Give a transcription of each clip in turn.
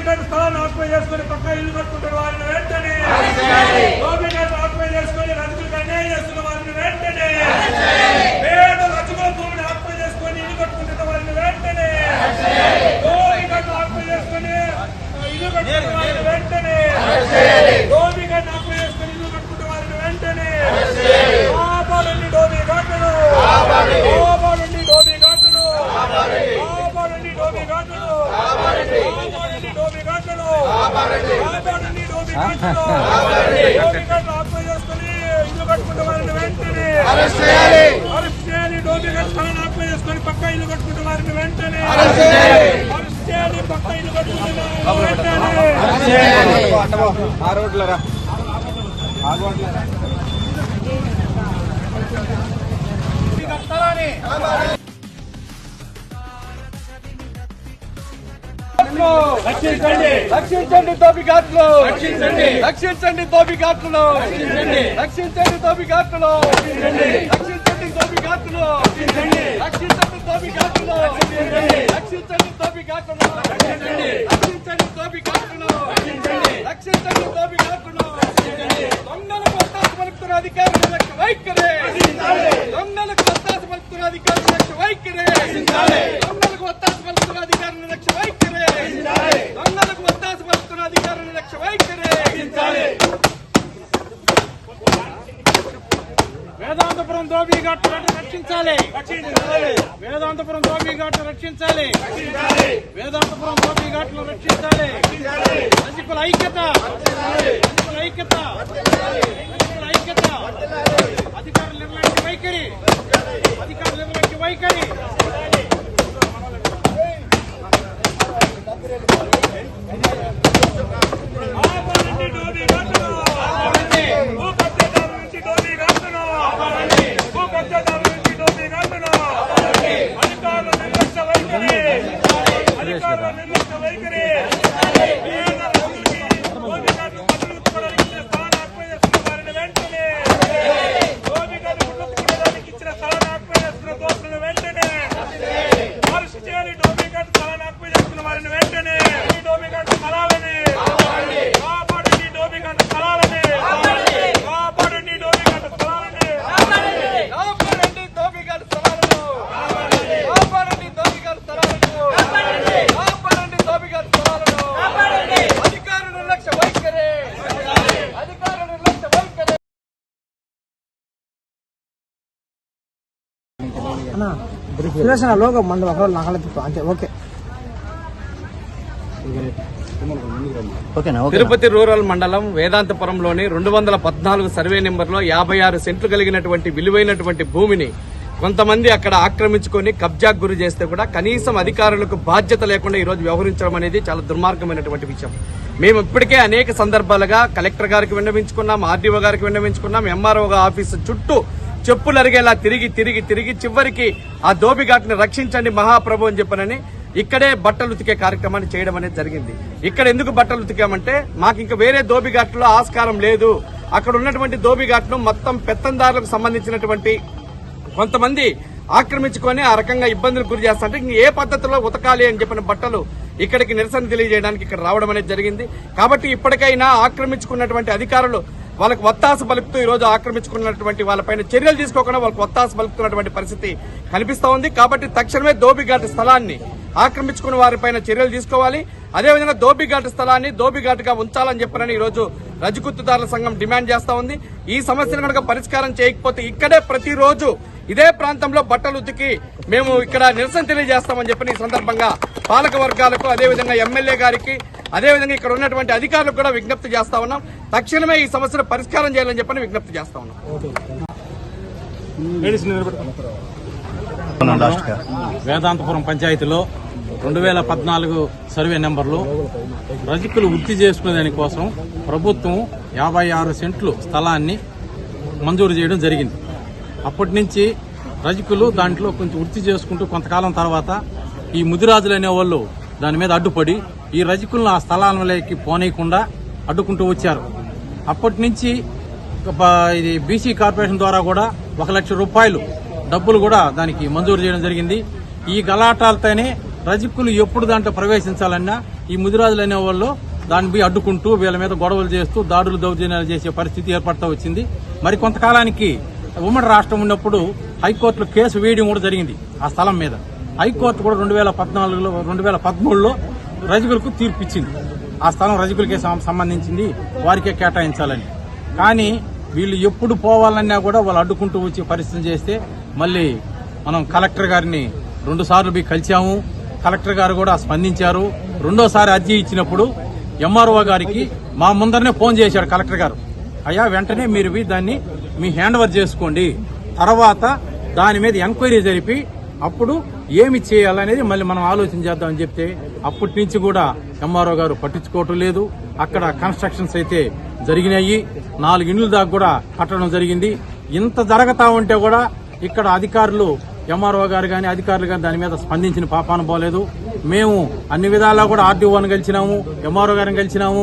గోపికను స్థలాన్ని ఆక్యుపై చేసుకుని పక్క ఇల్లు కట్టుకుంటారు వారిని వెంటనే గోపికను ఆక్యుపై చేసుకుని రజకులకు అన్యాయం చేస్తున్న వారిని వెంటనే పేద రజకుల భూమిని ఆక్యుపై చేసుకుని ఇల్లు కట్టుకుంటున్న వారిని వెంటనే గోపికను ఆక్యుపై చేసుకుని ఇల్లు కట్టుకున్న వారిని వెంటనే గోపికను ఆక్యుపై చేసుకుని ఇల్లు కట్టుకుంటున్న వారిని వెంటనే పాపాలన్నీ డోబీ కట్టడు ఇల్లు కట్టుకుంటే వారిని వెంటనే అరెస్ట్ చేయాలి డోబీ ఘాట్ స్థలాన్ని ఆపు పక్క ఇల్లు కట్టుకుంటే వారిని వెంటనే అరెస్ట్ చేయాలి పక్క ఇల్లు కట్టుకుంటే వారిని వెంటనే ఆ రోడ్లరా రక్షించండి. రక్షించండి దోబి ఘాట్లు రక్షించండి. రక్షించండి దోబి ఘాట్లు రక్షించండి. రక్షించండి దోబి ఘాట్లు రక్షించండి. దోబి ఘాట్లు రక్షించండి. రక్షించండి దోబి ఘాట్లు రక్షించండి. దోబి ఘాట్లు రక్షించండి. దోబి ఘాట్లు రక్షించండి. దోబి ఘాట్లు దొంగలకు వత్తాసు పలుకుతున్న అధికారుల వైఖరి. దొంగలకు వత్తాసు పలుకుతున్న అధికారుల వైఖరి దొంగలకు వత్తాసు పలుకుతున్న అధికారుల లక్ష్య వైఖరి దొంగలకు వత్తాసు పలుకుతున్న అధికారుల లక్ష్య వైఖరి వేదాంతపురం దోబీ ఘాట్ రక్షించాలి. వేదాంతపురం దోబీ ఘాట్ రక్షించాలి. వేదాంతపురం దోబీ ఘాట్లు రక్షించాలి. రసికుల ఐక్యత. రసికుల ఐక్యత. రసికుల ఐక్యత. అధికారుల నిర్లక్ష్య వైఖరి. అధికారుల నిర్లక్ష్య వైఖరి ఆపండి డోబీ ఘాట్లను భూ కబ్జాదారుల నుంచి డోబీ ఘాట్లను భూ కబ్జాదారుల నుంచి డోబీ ఘాట్లను అధికారుల నిర్లక్ష్య వైఖరి అధికారుల నిర్లక్ష్య వైఖరి పేద రైతులకి డోబీ ఘాట్లు బతుకుతుకోవడానికి ఇచ్చిన స్థలాన్ని ఆక్రమణ చేసుకున్న వారిని వెంటనే డోబీ ఘాట్లు బతుకుకోవడానికి ఇచ్చిన స్థలాన్ని ఆక్రమణ చేసుకున్న దోషులను వెంటనే అరెస్ట్ చేయాలి డోబీ ఘాట్ స్థలాన్ని ఆక్రమణ చేసుకున్న వారిని వెంటనే ఈ డోబీ ఘాట్ స్థలాలని కాపాడండి డోబీ ఘాట్ స్థలాలని కాపాడండి డోబీ ఘాట్ స్థలాలని కాపాడండి దోపిగాడు స్థలాలను కాపాడండి దోపిగాడు స్థలాలను కాపాడండి దోపిగాడు స్థలాలను అధికారుల నిర్లక్ష్య వైఖరి అధికారుల నిర్లక్ష్య వైఖరి లోగో మంది ఒకరోజు అంతే ఓకే. తిరుపతి రూరల్ మండలం వేదాంతపురంలోని రెండు వందల పద్నాలుగు సర్వే నెంబర్లో యాభై ఆరు సెంట్లు కలిగినటువంటి విలువైనటువంటి భూమిని కొంతమంది అక్కడ ఆక్రమించుకొని కబ్జాకు గురి చేస్తే కూడా కనీసం అధికారులకు బాధ్యత లేకుండా ఈ రోజు వ్యవహరించడం అనేది చాలా దుర్మార్గమైనటువంటి విషయం. మేము ఇప్పటికే అనేక సందర్భాలుగా కలెక్టర్ గారికి విన్నవించుకున్నాం ఆర్డీఓ గారికి విన్నవించుకున్నాం ఎంఆర్ఓ ఆఫీసు చుట్టూ చెప్పులు అరిగేలా తిరిగి తిరిగి తిరిగి చివరికి ఆ దోబిఘాట్ని రక్షించండి మహాప్రభు అని చెప్పనని ఇక్కడే బట్టలు ఉతికే కార్యక్రమాన్ని చేయడం అనేది జరిగింది. ఇక్కడ ఎందుకు బట్టలు ఉతికామంటే మాకు ఇంకా వేరే దోబిఘాట్లో ఆస్కారం లేదు. అక్కడ ఉన్నటువంటి దోబిఘాట్ను మొత్తం పెత్తందారులకు సంబంధించినటువంటి కొంతమంది ఆక్రమించుకొని ఆ రకంగా ఇబ్బందులు గురి చేస్తారంటే ఇంక ఏ పద్ధతిలో ఉతకాలి అని చెప్పిన బట్టలు ఇక్కడికి నిరసన తెలియజేయడానికి ఇక్కడ రావడం అనేది జరిగింది. కాబట్టి ఇప్పటికైనా ఆక్రమించుకున్నటువంటి అధికారులు వాళ్ళకి ఒత్తాస పలుకుతూ ఈ రోజు ఆక్రమించుకున్నటువంటి వాళ్ళపైన చర్యలు తీసుకోకుండా వాళ్ళకి ఒత్తాస పలుకుతున్నటువంటి పరిస్థితి కనిపిస్తూ ఉంది. కాబట్టి తక్షణమే దోబిఘాట్ స్థలాన్ని ఆక్రమించుకున్న వారిపైన చర్యలు తీసుకోవాలి. అదేవిధంగా దోబిఘాట్ స్థలాన్ని దోబిఘాట్గా ఉంచాలని చెప్పారని ఈరోజు రజగుత్తుదారుల సంఘం డిమాండ్ చేస్తా ఉంది. ఈ సమస్యను కనుక పరిష్కారం చేయకపోతే ఇక్కడే ప్రతిరోజు ఇదే ప్రాంతంలో బట్టలు ఉతికి మేము ఇక్కడ నిరసన తెలియజేస్తామని చెప్పిన ఈ సందర్భంగా పాలక వర్గాలకు అదేవిధంగా ఎమ్మెల్యే గారికి అదేవిధంగా ఇక్కడ ఉన్నటువంటి అధికారులకు కూడా విజ్ఞప్తి చేస్తా ఉన్నాం. తక్షణమే ఈ సమస్యను పరిష్కారం చేయాలని చెప్పని విజ్ఞప్తి చేస్తా ఉన్నాం. వేదాంతపురం పంచాయతీలో రెండు వేల పద్నాలుగు సర్వే నెంబర్లో రజకులు వృత్తి చేసుకునే దానికోసం ప్రభుత్వం యాభై ఆరు సెంట్లు స్థలాన్ని మంజూరు చేయడం జరిగింది. అప్పటి నుంచి రజకులు దాంట్లో కొంచెం వృత్తి చేసుకుంటూ కొంతకాలం తర్వాత ఈ ముదిరాజులు అనే వాళ్ళు దాని మీద అడ్డుపడి ఈ రజకులను ఆ స్థలాలలోకి పోనీయకుండా అడ్డుకుంటూ వచ్చారు. అప్పటి నుంచి ఇది బీసీ కార్పొరేషన్ ద్వారా కూడా ఒక లక్ష రూపాయలు డబ్బులు కూడా దానికి మంజూరు చేయడం జరిగింది. ఈ గలాటాలతోనే రజకులు ఎప్పుడు దాంట్లో ప్రవేశించాలన్నా ఈ ముదిరాజులు అనే వాళ్ళు దాన్ని పోయి అడ్డుకుంటూ వీళ్ళ మీద గొడవలు చేస్తూ దాడులు దౌర్జన్యాలు చేసే పరిస్థితి ఏర్పడతా వచ్చింది. మరి కొంతకాలానికి ఉమ్మడి రాష్ట్రం ఉన్నప్పుడు హైకోర్టులో కేసు వేయడం కూడా జరిగింది ఆ స్థలం మీద. హైకోర్టు కూడా రెండు వేల పద్నాలుగులో రెండు వేల పదమూడులో రజకులకు తీర్పు ఇచ్చింది ఆ స్థలం రజకులకే సంబంధించింది. వారికే కేటాయించాలని. కానీ వీళ్ళు ఎప్పుడు పోవాలన్నా కూడా వాళ్ళు అడ్డుకుంటూ వచ్చి పరిస్థితి చేస్తే మళ్ళీ మనం కలెక్టర్ గారిని రెండు సార్లు పోయి కలిసాము కలెక్టర్ గారు కూడా స్పందించారు. రెండోసారి అర్జీ ఇచ్చినప్పుడు ఎంఆర్ఓ గారికి మా ముందరనే ఫోన్ చేశాడు కలెక్టర్ గారు. అయ్యా వెంటనే మీరు దాన్ని మీ హ్యాండ్ ఓవర్ చేసుకోండి. తర్వాత దాని మీద ఎంక్వైరీ జరిపి అప్పుడు ఏమి చేయాలనేది మళ్ళీ మనం ఆలోచన చేద్దామని చెప్తే అప్పటి నుంచి కూడా ఎంఆర్ఓ గారు పట్టించుకోవటం లేదు. అక్కడ కన్స్ట్రక్షన్స్ అయితే జరిగినాయి. నాలుగు ఇండ్ల దాకా కూడా కట్టడం జరిగింది. ఇంత జరగతా ఉంటే కూడా ఇక్కడ అధికారులు ఎంఆర్ఓ గారు కానీ అధికారులు కానీ దాని మీద స్పందించిన పాపాన పోలేదు మేము అన్ని విధాలా కూడా ఆర్డీఓని కలిసినాము ఎంఆర్ఓ గారిని కలిసినాము.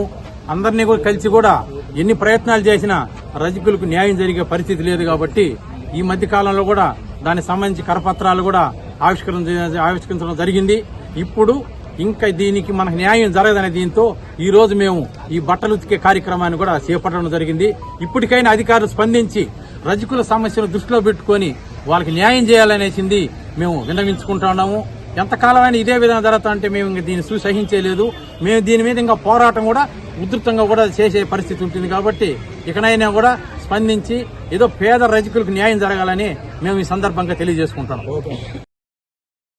అందరినీ కూడా కలిసి కూడా ఎన్ని ప్రయత్నాలు చేసినా రజకులకు న్యాయం జరిగే పరిస్థితి లేదు కాబట్టి ఈ మధ్య కాలంలో కూడా దానికి సంబంధించి కరపత్రాలు కూడా ఆవిష్కరణ ఆవిష్కరించడం జరిగింది. ఇప్పుడు ఇంకా దీనికి మనకు న్యాయం జరగదనే దీంతో ఈ రోజు మేము ఈ బట్టలు ఉతికే కార్యక్రమాన్ని కూడా చేపట్టడం జరిగింది. ఇప్పటికైనా అధికారులు స్పందించి రజకుల సమస్యను దృష్టిలో పెట్టుకొని వాళ్ళకి న్యాయం చేయాలనేసింది మేము విన్నవించుకుంటా ఉన్నాము. ఎంతకాలమైనా ఇదే విధంగా జరుగుతా అంటే మేము ఇంకా దీన్ని సుసహించలేదు. మేము దీని మీద ఇంకా పోరాటం కూడా ఉధృతంగా కూడా చేసే పరిస్థితి ఉంటుంది కాబట్టి ఇకనైనా కూడా స్పందించి ఏదో పేద రజకులకు న్యాయం జరగాలని మేము ఈ సందర్భంగా తెలియజేసుకుంటాం